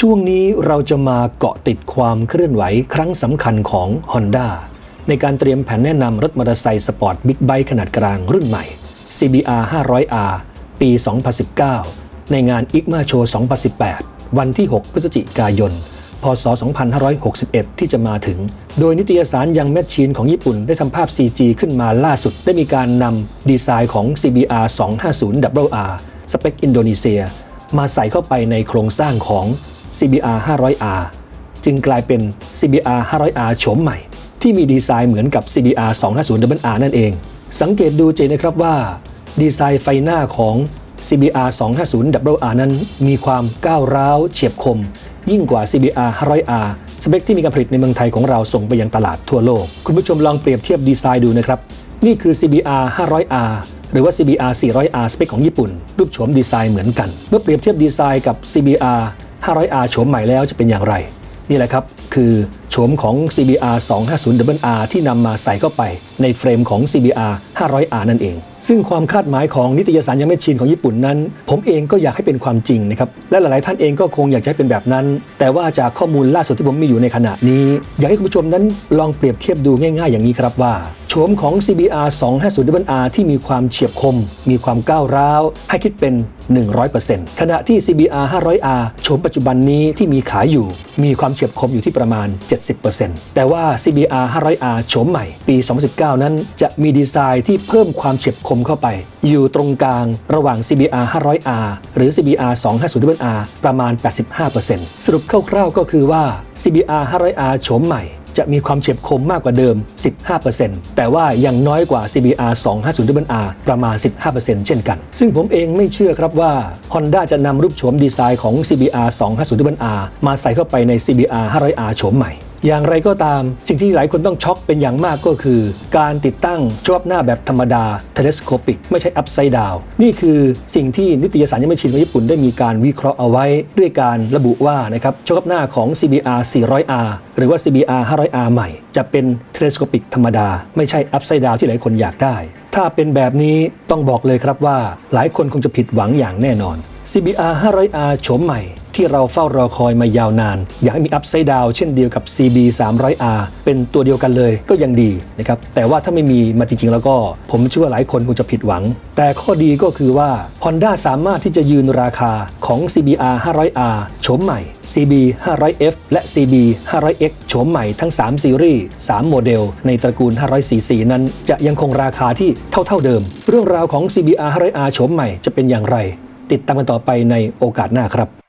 ช่วงนี้เราจะมาเกาะติดความเคลื่อนไหวครั้งสำคัญของ Honda ในการเตรียมแผนแนะนำรถมอเตอร์ไซค์สปอร์ตบิ๊กไบค์ขนาดกลางรุ่นใหม่ CBR 500R ปี 2019 ในงาน ICMA Show 2018 วันที่ 6 พฤศจิกายน พศ 2561 ที่จะมาถึง โดยนิตยสารยังแมชชีนของญี่ปุ่นได้ทำภาพ CG ขึ้นมาล่าสุด ได้มีการนำดีไซน์ของ CBR 250RR สเปคอินโดนีเซีย มาใส่เข้าไปในโครงสร้างของ CBR 500R จึงกลายเป็น CBR 500R โฉมใหม่ ที่มีดีไซน์เหมือนกับ CBR 250R นั่นเอง สังเกตดูเจนะครับว่า ดีไซน์ไฟหน้าของ CBR 250R นั้นมีความก้าวร้าวเฉียบคม ยิ่งกว่า CBR 500R สเปคที่มีการผลิตในเมืองไทยของเราส่งไปยังตลาดทั่วโลก คุณผู้ชมลองเปรียบเทียบดีไซน์ดูนะครับ นี่คือ CBR 500R หรือว่า CBR 400R สเปคของญี่ปุ่น รูปโฉมดีไซน์เหมือนกัน เมื่อเปรียบเทียบดีไซน์กับ CBR 500R โฉมใหม่แล้วจะเป็นอย่างไร นี่แหละครับคือโฉมของ CBR250R ที่นำมาใส่เข้าไปในเฟรมของ CBR 500R นั่นเอง ซึ่งความคาดหมายของนิตยสารยังไม่ชินของญี่ปุ่นนั้น ผมเองก็อยากให้เป็นความจริงนะครับ และหลายๆท่านเองก็คงอยากจะให้เป็นแบบนั้น แต่ว่าจากข้อมูลล่าสุดที่ผมมีอยู่ในขณะนี้ อยากให้คุณผู้ชมนั้นลองเปรียบเทียบดูง่าย ๆ อย่างนี้ครับว่า โฉมของ CBR 250RR ที่มีความเฉียบคม มีความก้าวร้าว ให้คิดเป็น 100%ขณะที่ CBR 500R โฉมปัจจุบันนี้ที่มีขายอยู่ มีความเฉียบคมอยู่ที่ประมาณ 70%แต่ว่า CBR 500R โฉมใหม่ปี 2019 นั้นจะมีดีไซน์ที่เพิ่มความเฉียบคมเข้าไป อยู่ตรงกลางระหว่าง CBR 500R หรือ CBR 250RR ประมาณ 85%สรุปคร่าวๆก็คือว่า CBR 500R โฉมใหม่ จะมีความเฉียบคมมากกว่าเดิม 15%แต่ว่ายังน้อยกว่า CBR 250R ประมาณ 15%เช่นกัน ซึ่งผมเองไม่เชื่อครับว่า Honda จะนำรูปโฉมดีไซน์ของ CBR 250R มาใส่เข้าไปใน CBR 500R โฉมใหม่ อย่างไรก็ตาม สิ่งที่หลายคนต้องช็อกเป็นอย่างมากก็คือ การติดตั้งจอบหน้าแบบธรรมดา telescopic ไม่ใช่ upside down นี่คือสิ่งที่นิตยสารยังไม่ชินของญี่ปุ่นได้มีการวิเคราะห์เอาไว้ด้วยการระบุว่านะครับจอบหน้าของ CBR 400R หรือว่า CBR 500R ใหม่ จะเป็น telescopic ธรรมดา ไม่ใช่ upside down ที่หลายคนอยากได้ ถ้าเป็นแบบนี้ต้องบอกเลยครับว่าหลายคนคงจะผิดหวังอย่างแน่นอน CBR 500R โฉมใหม่ ที่เราเฝ้ารอคอยมายาวนาน อยากให้มี Upside Down เช่นเดียวกับ CB 300R เป็นตัวเดียวกันเลยก็ยังดีนะครับแต่ว่าถ้าไม่มีมาจริงๆ แล้วก็ผมเชื่อว่าหลายคนคงจะผิดหวัง แต่ข้อดีก็คือว่า Honda สามารถที่จะยืนราคาของ CBR 500R โฉมใหม่ CB 500F และ CB 500X โฉมใหม่ทั้ง 3 ซีรีส์ 3 โมเดล ในตระกูล 500cc นั้นจะยังคงราคาที่เท่าๆเดิม เรื่องราวของ CBR 500R โฉมใหม่จะเป็นอย่างไร ติดตามกันต่อไปในโอกาสหน้าครับ